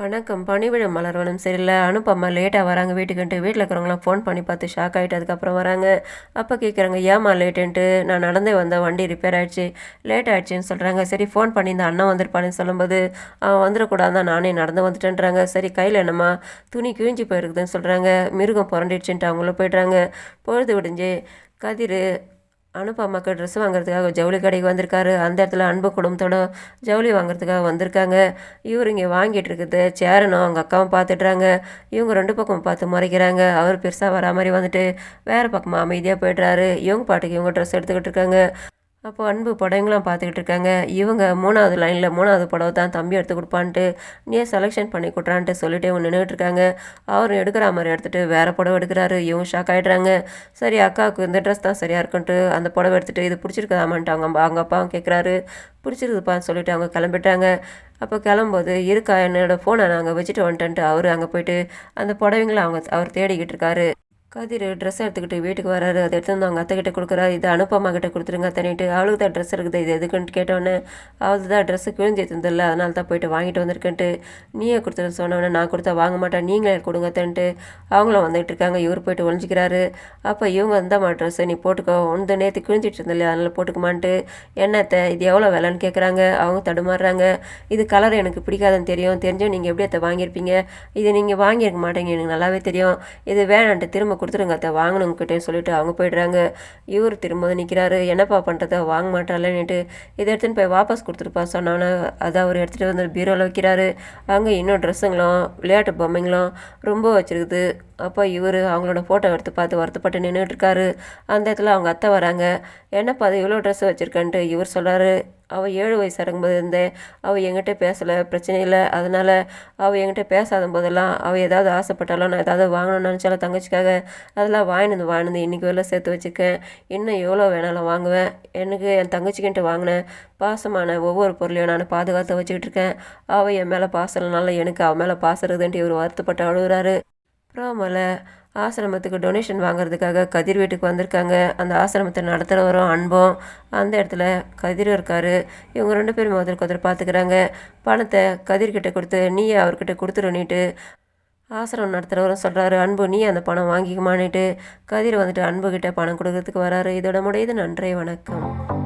வணக்கம். பணிவிட மலர்வனம் சரியில்லை. அனுப்பம்மா லேட்டாக வராங்க. வீட்டுக்குன்ட்டு வீட்டில் இருக்கிறவங்களாம் ஃபோன் பண்ணி பார்த்து ஷாக் ஆகிட்டு அதுக்கப்புறம் வராங்க. அப்போ கேட்குறாங்க ஏம்மா லேட்டுன்ட்டு? நான் நடந்தே வந்தேன் வண்டி ரிப்பேர் ஆகிடுச்சு லேட் ஆகிடுச்சின்னு சொல்கிறாங்க சரி ஃபோன் பண்ணி இந்த அண்ணன் வந்திருப்பான்னு சொல்லும்போது அவன் வந்துடக்கூடாது தான் நானே நடந்து வந்துட்டேன்றாங்க. சரி கையில் என்னம்மா? துணி கிழிஞ்சி போயிருக்குதுன்னு சொல்கிறாங்க மிருகம் புரண்டிடுச்சுன்ட்டு அவங்களும் போய்ட்றாங்க. பொழுது விடிஞ்சு கதிர் அனுப்பா மக்கள் ட்ரெஸ் வாங்குறதுக்காக ஜவுளி கடைக்கு வந்திருக்காரு. அந்த இடத்துல அன்பு குடும்பத்தோட ஜவுளி வாங்குறதுக்காக வந்திருக்காங்க. இவர் இங்கே வாங்கிட்டு இருக்குது. சேரனும் அவங்க அக்காவும் பார்த்துட்றாங்க இவங்க ரெண்டு பக்கம் பார்த்து முறைக்கிறாங்க. அவர் பெருசாக வரா மாதிரி வந்துட்டு வேறு பக்கமாக அமைதியாக போய்ட்றாரு. இவங்க பாட்டுக்கு இவங்க ட்ரெஸ் எடுத்துக்கிட்டு இருக்காங்க. அப்போ அன்பு புடவைங்களாம் பார்த்துக்கிட்டு இருக்காங்க. இவங்க மூணாவது லைனில் மூணாவது புடவை தான் தம்பி எடுத்து கொடுப்பான்ட்டு நீ செலெக்ஷன் பண்ணி கொடுறான்ட்டு சொல்லிட்டு இவங்க நின்றுட்டு இருக்காங்க. அவர் எடுக்கிற மாதிரி எடுத்துகிட்டு வேறு புடவை எடுக்கிறாரு. இவங்க ஷாக் ஆகிடுறாங்க சரி அக்காவுக்கு இந்த ட்ரெஸ் தான் சரியாக இருக்குன்ட்டு அந்த புடவை எடுத்துகிட்டு இது பிடிச்சிருக்குதாமான்ட்டு அவங்க அவங்க அப்பாவும் கேட்குறாரு பிடிச்சிருக்குப்பான்னு சொல்லிட்டு அவங்க கிளம்பிட்டாங்க. அப்போ கிளம்போது இருக்கா என்னோடய ஃபோனை நாங்கள் வச்சுட்டு வந்துட்டேன்ட்டு அவர் அங்கே போயிட்டு அந்த புடவைங்களை அவங்க அவர் தேடிக்கிட்டு இருக்காரு. கதிர் ட்ரெஸ் எடுத்துக்கிட்டு வீட்டுக்கு வராரு. அதை எடுத்து வந்து அவங்க அத்தை கிட்ட கொடுக்குறாரு. இது அனுப்பம்மா கிட்ட கொடுத்துருங்க தண்ணிட்டு அவளுக்கு தான் ட்ரெஸ் இருக்குது. இது எதுக்குன்ட்டு கேட்டோன்னே அவளுக்கு தான் ட்ரெஸ்ஸு கிழிஞ்சு தந்தில்ல அதனால தான் போயிட்டு வாங்கிட்டு வந்திருக்கேன்ட்டு. நீயே கொடுத்து சொன்னோன்னே நான் கொடுத்தா வாங்க மாட்டேன். நீங்களே கொடுங்க தன்ட்டு அவங்களும் வந்துகிட்டு இருக்காங்க. இவர் போயிட்டு ஒழிஞ்சிக்கிறாரு அப்போ இவங்க வந்தாம்மா ட்ரெஸ்ஸு நீ போட்டுக்கோ. உண்டு நேற்று கிழிஞ்சிட்டு இருந்தில்ல. அதனால் போட்டுக்குமான்ட்டு என்னத்தை இது எவ்வளோ விலைன்னு கேட்குறாங்க அவங்க தடுமாறுறாங்க. இது கலர் எனக்கு பிடிக்காதுன்னு தெரியும். தெரிஞ்சும் நீங்கள் எப்படி அதை வாங்கியிருப்பீங்க? இது நீங்கள் வாங்கியிருக்க மாட்டேங்க எனக்கு நல்லாவே தெரியும். இது வேணான்ட்டு திரும்ப கொடுத்துருங்க அத்தை. வாங்கணுங்கிட்டேன்னு சொல்லிட்டு அவங்க போயிடுறாங்க. இவர் திரும்ப நிற்கிறாரு என்னப்பா பண்ணுறத வாங்க மாட்டாளேன்னுட்டு இதை எடுத்துன்னு போய் வாபஸ் கொடுத்துருப்பா சொன்னோன்னே அதை அவர் எடுத்துகிட்டு வந்து பீரோவில் வைக்கிறாரு. அங்கே இன்னும் ட்ரெஸ்ஸுங்களும் விளையாட்டு பொம்மைங்களும் ரொம்ப வச்சுருக்குது. அப்போ இவர் அவங்களோட ஃபோட்டோ எடுத்து பார்த்து வருத்தப்பட்டு நின்றுட்டுருக்காரு அந்த இடத்துல அவங்க அத்தை வராங்க. என்னப்பா அது இவ்வளோ ட்ரெஸ் வச்சுருக்கேன்ட்டு இவர் சொல்கிறாரு அவள் ஏழு வயசு இறங்கும்போது இருந்தேன். அவள் என்கிட்ட பேசலை பிரச்சனை இல்லை. அதனால் அவள் என்கிட்ட பேசாத போதெல்லாம் அவள் ஏதாவது ஆசைப்பட்டாலும் நான் ஏதாவது வாங்கணும்னு நினச்சாலும் தங்கச்சிக்காக அதெல்லாம் வாங்கினது வாங்கினது இன்றைக்கி வரல சேர்த்து வச்சுருக்கேன். இன்னும் எவ்வளோ வேணாலும் வாங்குவேன். எனக்கு என் தங்கச்சிக்கிட்ட வாங்கினேன். பாசமான ஒவ்வொரு பொருளையும் நான் பாதுகாத்து வச்சுக்கிட்டு இருக்கேன். அவள் என் மேலே பாசலனால எனக்கு அவன் மேலே பாசம் இருக்குதுன்ட்டு இவர் வருத்தப்பட்டு அழுகுறாரு. ப்ரோமோவில் ஆசிரமத்துக்கு டொனேஷன் வாங்குறதுக்காக கதிர் வீட்டுக்கு வந்திருக்காங்க. அந்த ஆசிரமத்தை நடத்துகிறவரும் அன்பும் அந்த இடத்துல கதிர் இருக்கார். இவங்க ரெண்டு பேரும் முதல் ஒருத்தர் பார்த்துக்கிறாங்க பணத்தை கதிர்கிட்ட கொடுத்து நீயே அவர்கிட்ட கொடுத்துருன்னிட்டு ஆசிரமம் நடத்துகிறவரும் சொல்கிறாரு அன்பு நீ அந்த பணம் வாங்கிக்குமான்னுட்டு. கதிர் வந்துட்டு அன்புக்கிட்ட பணம் கொடுக்கறதுக்கு வராரு. இதோட முடியுது. நன்றி வணக்கம்.